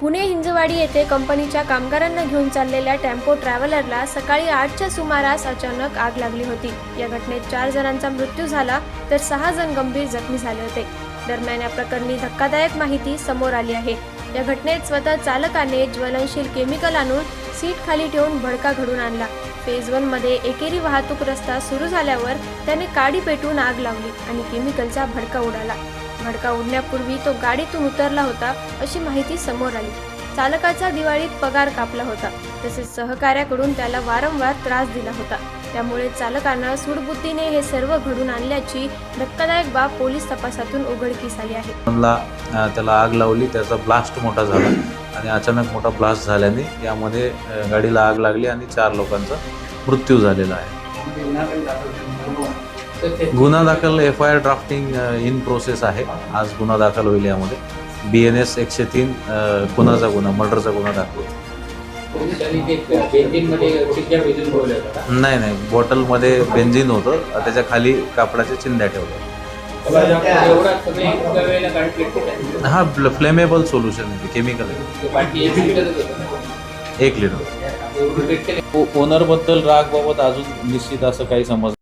पुणे हिंजवाडी येथे कंपनीच्या कामगारांना घेऊन चाललेल्या टेम्पो ट्रॅव्हलरला सकाळी आठच्या सुमारास अचानक आग लागली होती. या घटनेत चार जणांचा मृत्यू झाला तर सहा जण गंभीर जखमी झाले होते. दरम्यान या प्रकरणी धक्कादायक माहिती समोर आली आहे. या घटनेत स्वतः चालकाने ज्वलनशील केमिकल आणून सीट खाली ठेवून भडका घडून आणला. फेज वनमध्ये एकेरी वाहतूक रस्ता सुरू झाल्यावर त्याने काडी पेटून आग लावली आणि केमिकलचा भडका उडाला. भडका उडण्यापूर्वी तो गाडीतून उतरला होता अशी माहिती समोर आली. चालकाचा दिवाळीत पगार कापला होता. तसेच सहकार्याकडून त्याला वारंवार त्रास दिला होता. त्यामुळे चालकानं सूडबुद्धीने हे सर्व घडून आणल्याची धक्कादायक बाब पोलीस तपासातून उघडकीस आली आहे. मला त्याला आग लावली. त्याचा ब्लास्ट मोठा झाला आणि अचानक मोठा ब्लास्ट झाल्याने यामध्ये गाडीला आग लागली आणि चार लोकांचा मृत्यू झालेला आहे. गुन्हा दाखल F I R drafting in process आहे. आज गुन्हा दाखल होईल यामध्ये. बी एन एस एकशे तीन गुन्हाचा गुन्हा मर्डरचा गुन्हा दाखल नाही नाही. बॉटलमध्ये बेंझिन होतं. त्याच्याखाली कापडाच्या चिंध्या ठेवल्या. हा फ्लेमेबल सोल्युशन आहे. केमिकल आहे. एक लिटर. एवढं ओनरबद्दल राग बाबत अजून निश्चित असं काही समज